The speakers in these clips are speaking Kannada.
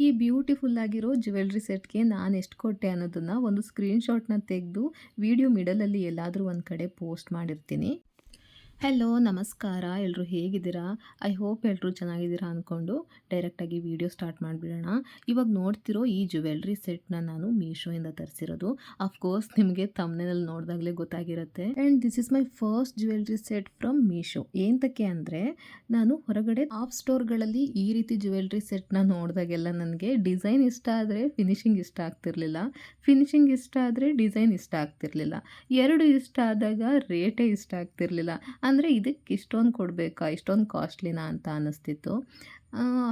ಈ ಬ್ಯೂಟಿಫುಲ್ ಆಗಿರೋ ಜ್ಯುವೆಲ್ರಿ ಸೆಟ್ಗೆ ನಾನು ಎಷ್ಟು ಕೊಟ್ಟೆ ಅನ್ನೋದನ್ನು ಒಂದು ಸ್ಕ್ರೀನ್ಶಾಟ್ನ ತೆಗೆದು ವಿಡಿಯೋ ಮಿಡಲಲ್ಲಿ ಎಲ್ಲಾದರೂ ಒಂದು ಕಡೆ ಪೋಸ್ಟ್ ಮಾಡಿರ್ತೀನಿ. ಹಲೋ ನಮಸ್ಕಾರ. ಎಲ್ಲರೂ ಹೇಗಿದ್ದೀರಾ? ಐ ಹೋಪ್ ಎಲ್ಲರೂ ಚೆನ್ನಾಗಿದ್ದೀರಾ ಅಂದ್ಕೊಂಡು ಡೈರೆಕ್ಟಾಗಿ ವಿಡಿಯೋ ಸ್ಟಾರ್ಟ್ ಮಾಡಿಬಿಡೋಣ. ಇವಾಗ ನೋಡ್ತಿರೋ ಈ ಜ್ಯುವೆಲ್ರಿ ಸೆಟ್ನ ನಾನು ಮೀಶೋಯಿಂದ ತರಿಸಿರೋದು. ಅಫ್ಕೋರ್ಸ್ ನಿಮಗೆ ತಮ್ಮನೇಲಿ ನೋಡಿದಾಗಲೇ ಗೊತ್ತಾಗಿರುತ್ತೆ. And this is my first jewellery set from Meesho ಏನಕ್ಕೆ ಅಂದರೆ, ನಾನು ಹೊರಗಡೆ ಆಫ್ ಸ್ಟೋರ್ಗಳಲ್ಲಿ ಈ ರೀತಿ ಜ್ಯುವೆಲ್ರಿ ಸೆಟ್ನ ನೋಡಿದಾಗೆಲ್ಲ ನನಗೆ ಡಿಸೈನ್ ಇಷ್ಟ ಆದರೆ ಫಿನಿಶಿಂಗ್ ಇಷ್ಟ ಆಗ್ತಿರ್ಲಿಲ್ಲ. ಫಿನಿಶಿಂಗ್ ಇಷ್ಟ ಆದರೆ ಡಿಸೈನ್ ಇಷ್ಟ ಆಗ್ತಿರ್ಲಿಲ್ಲ. ಎರಡು ಇಷ್ಟ ಆದಾಗ ರೇಟೇ ಇಷ್ಟ ಆಗ್ತಿರ್ಲಿಲ್ಲ. ಅಂದರೆ ಇದಕ್ಕೆ ಇಷ್ಟೊಂದು ಕೊಡಬೇಕಾ ಇಷ್ಟೊಂದು ಕಾಸ್ಟ್ಲಿನಾ ಅಂತ ಅನ್ನಿಸ್ತಿತ್ತು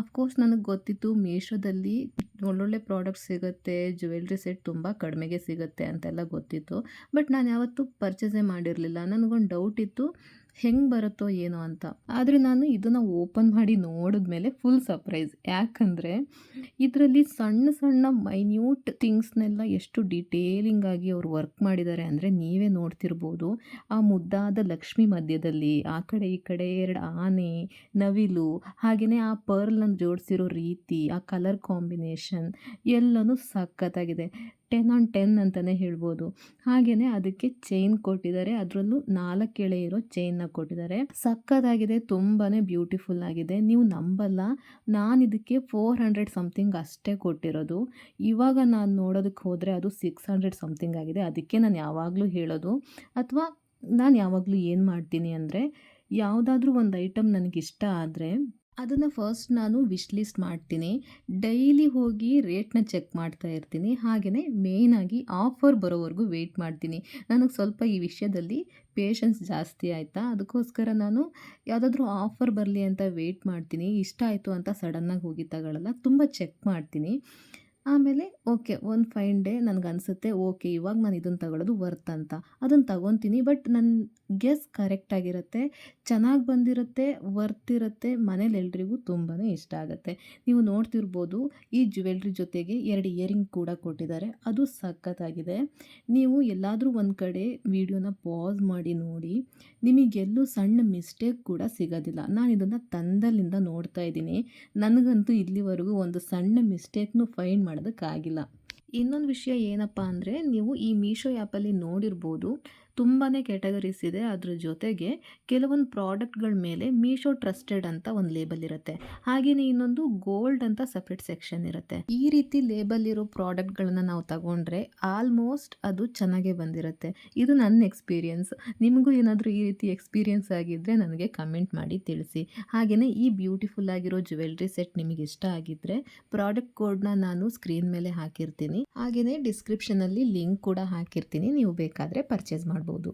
ಅಫ್ಕೋರ್ಸ್ ನನಗೆ ಗೊತ್ತಿತ್ತು ಮೀಶೋದಲ್ಲಿ ಒಳ್ಳೊಳ್ಳೆ ಪ್ರಾಡಕ್ಟ್ಸ್ ಸಿಗುತ್ತೆ ಜ್ಯುವೆಲ್ರಿ ಸೆಟ್ ತುಂಬ ಕಡಿಮೆಗೆ ಸಿಗುತ್ತೆ ಅಂತೆಲ್ಲ ಗೊತ್ತಿತ್ತು. ಬಟ್ ನಾನು ಯಾವತ್ತೂ ಪರ್ಚೇಸೇ ಮಾಡಿರಲಿಲ್ಲ. ನನಗೊಂದು ಡೌಟ್ ಇತ್ತು, ಹೆಂಗೆ ಬರುತ್ತೋ ಏನೋ ಅಂತ. ಆದರೆ ನಾನು ಇದನ್ನು ಓಪನ್ ಮಾಡಿ ನೋಡಿದ ಮೇಲೆ ಫುಲ್ ಸರ್ಪ್ರೈಸ್ ಯಾಕಂದರೆ ಇದರಲ್ಲಿ ಸಣ್ಣ ಸಣ್ಣ ಮೈನ್ಯೂಟ್ ಥಿಂಗ್ಸ್ನೆಲ್ಲ ಎಷ್ಟು ಡೀಟೇಲಿಂಗ್ ಆಗಿ ಅವ್ರು ವರ್ಕ್ ಮಾಡಿದ್ದಾರೆ ಅಂದರೆ ನೀವೇ ನೋಡ್ತಿರ್ಬೋದು. ಆ ಮುದ್ದಾದ ಲಕ್ಷ್ಮಿ ಮಧ್ಯದಲ್ಲಿ, ಆ ಕಡೆ ಈ ಕಡೆ, ಎರಡು ಆನೆ, ನವಿಲು ಹಾಗೆಯೇ ಆ ಪರ್ಲ್ನ ಜೋಡಿಸಿರೋ ರೀತಿ, ಆ ಕಲರ್ ಕಾಂಬಿನೇಷನ್ ಎಲ್ಲನೂ ಸಖತ್ತಾಗಿದೆ. ಟೆನ್ ಆನ್ ಟೆನ್ ಅಂತಲೇ ಹೇಳ್ಬೋದು. ಹಾಗೆಯೇ ಅದಕ್ಕೆ ಚೈನ್ ಕೊಟ್ಟಿದ್ದಾರೆ. ಅದರಲ್ಲೂ ನಾಲ್ಕು ಎಳೆ ಇರೋ ಚೈನ್ನ ಕೊಟ್ಟಿದ್ದಾರೆ. ಸಕ್ಕತ್ತಾಗಿದೆ ತುಂಬಾ ಬ್ಯೂಟಿಫುಲ್ ಆಗಿದೆ. ನೀವು ನಂಬಲ್ಲ, ನಾನು ಇದಕ್ಕೆ ಫೋರ್ ಹಂಡ್ರೆಡ್ ಸಮಥಿಂಗ್ ಅಷ್ಟೇ ಕೊಟ್ಟಿರೋದು. ಇವಾಗ ನಾನು ನೋಡೋದಕ್ಕೆ ಹೋದರೆ ಅದು ಸಿಕ್ಸ್ ಹಂಡ್ರೆಡ್ ಸಮಥಿಂಗ್ ಆಗಿದೆ. ಅದಕ್ಕೆ ನಾನು ಯಾವಾಗಲೂ ಹೇಳೋದು. ಅಥವಾ ನಾನು ಯಾವಾಗಲೂ ಏನು ಮಾಡ್ತೀನಿ ಅಂದರೆ, ಯಾವುದಾದ್ರೂ ಒಂದು ಐಟಮ್ ನನಗಿಷ್ಟ ಆದರೆ ಅದನ್ನು ಫಸ್ಟ್ ನಾನು ವಿಶ್ ಲಿಸ್ಟ್ ಮಾಡ್ತೀನಿ. ಡೈಲಿ ಹೋಗಿ ರೇಟ್ನ ಚೆಕ್ ಮಾಡ್ತಾ ಇರ್ತೀನಿ. ಹಾಗೆಯೇ ಮೇಯ್ನಾಗಿ ಆಫರ್ ಬರೋವರೆಗೂ ವೆಯ್ಟ್ ಮಾಡ್ತೀನಿ. ನನಗೆ ಸ್ವಲ್ಪ ಈ ವಿಷಯದಲ್ಲಿ ಪೇಷನ್ಸ್ ಜಾಸ್ತಿ ಆಯಿತಾ? ಅದಕ್ಕೋಸ್ಕರ ನಾನು ಯಾವುದಾದ್ರೂ ಆಫರ್ ಬರಲಿ ಅಂತ ವೆಯ್ಟ್ ಮಾಡ್ತೀನಿ. ಇಷ್ಟ ಆಯಿತು ಅಂತ ಸಡನ್ನಾಗಿ ಹೋಗಿ ತಗೊಳ್ಳಲ್ಲ ತುಂಬ ಚೆಕ್ ಮಾಡ್ತೀನಿ. ಆಮೇಲೆ, ಓಕೆ, ಒಂದು ಫೈನ್ ಡೇ ನನಗೆ ಅನಿಸುತ್ತೆ ಓಕೆ, ಇವಾಗ ನಾನು ಇದನ್ನು ತಗೊಳ್ಳೋದು ವರ್ತ್ ಅಂತ. ಅದನ್ನು ತಗೊತೀನಿ, ಬಟ್ ನನ್ನ ಗೆಸ್ ಕರೆಕ್ಟಾಗಿರುತ್ತೆ ಚೆನ್ನಾಗಿ ಬಂದಿರುತ್ತೆ, ವರ್ತ್ ಇರುತ್ತೆ, ಮನೇಲಿ ಎಲ್ರಿಗೂ ತುಂಬಾ ಇಷ್ಟ ಆಗುತ್ತೆ. ನೀವು ನೋಡ್ತಿರ್ಬೋದು, ಈ ಜ್ಯುವೆಲ್ರಿ ಜೊತೆಗೆ ಎರಡು ಇಯರಿಂಗ್ ಕೂಡ ಕೊಟ್ಟಿದ್ದಾರೆ, ಅದು ಸಖತ್ತಾಗಿದೆ. ನೀವು ಎಲ್ಲಾದರೂ ಒಂದು ಕಡೆ ವಿಡಿಯೋನ ಪಾಸ್ ಮಾಡಿ ನೋಡಿ, ನಿಮಗೆಲ್ಲೂ ಸಣ್ಣ ಮಿಸ್ಟೇಕ್ ಕೂಡ ಸಿಗೋದಿಲ್ಲ. ನಾನು ಇದನ್ನು ತಂದಲ್ಲಿಂದ ನೋಡ್ತಾ ಇದ್ದೀನಿ. ನನಗಂತೂ ಇಲ್ಲಿವರೆಗೂ ಒಂದು ಸಣ್ಣ ಮಿಸ್ಟೇಕ್ನು ಫೈಂಡ್ ಮಾಡೋದಕ್ಕಾಗಿಲ್ಲ. ಇನ್ನೊಂದು ವಿಷಯ ಏನಪ್ಪ ಅಂದರೆ ನೀವು ಈ ಮೀಶೋ ಆ್ಯಪಲ್ಲಿ ನೋಡಿರ್ಬೋದು. ತುಂಬಾ ಕ್ಯಾಟಗರೀಸ್ ಇದೆ. ಅದ್ರ ಜೊತೆಗೆ ಕೆಲವೊಂದು ಪ್ರಾಡಕ್ಟ್ಗಳ ಮೇಲೆ ಮೀಶೋ ಟ್ರಸ್ಟೆಡ್ ಅಂತ ಒಂದು ಲೇಬಲ್ ಇರುತ್ತೆ. ಹಾಗೆಯೇ ಇನ್ನೊಂದು ಗೋಲ್ಡ್ ಅಂತ ಸಪ್ರೇಟ್ ಸೆಕ್ಷನ್ ಇರುತ್ತೆ. ಈ ರೀತಿ ಲೇಬಲ್ ಇರೋ ಪ್ರಾಡಕ್ಟ್ಗಳನ್ನ ನಾವು ತಗೊಂಡ್ರೆ ಆಲ್ಮೋಸ್ಟ್ ಅದು ಚೆನ್ನಾಗೇ ಬಂದಿರುತ್ತೆ. ಇದು ನನ್ನ ಎಕ್ಸ್ಪೀರಿಯನ್ಸ್ ನಿಮಗೂ ಏನಾದರೂ ಈ ರೀತಿ ಎಕ್ಸ್ಪೀರಿಯನ್ಸ್ ಆಗಿದ್ದರೆ ನನಗೆ ಕಮೆಂಟ್ ಮಾಡಿ ತಿಳಿಸಿ. ಹಾಗೆಯೇ ಈ ಬ್ಯೂಟಿಫುಲ್ ಆಗಿರೋ ಜ್ಯುವೆಲ್ರಿ ಸೆಟ್ ನಿಮಗೆ ಇಷ್ಟ ಆಗಿದ್ದರೆ ಪ್ರಾಡಕ್ಟ್ ಕೋಡ್ನ ನಾನು ಸ್ಕ್ರೀನ್ ಮೇಲೆ ಹಾಕಿರ್ತೀನಿ. ಹಾಗೆಯೇ ಡಿಸ್ಕ್ರಿಪ್ಷನಲ್ಲಿ ಲಿಂಕ್ ಕೂಡ ಹಾಕಿರ್ತೀನಿ. ನೀವು ಬೇಕಾದರೆ ಪರ್ಚೇಸ್ ಮಾಡ್ಬೋದು.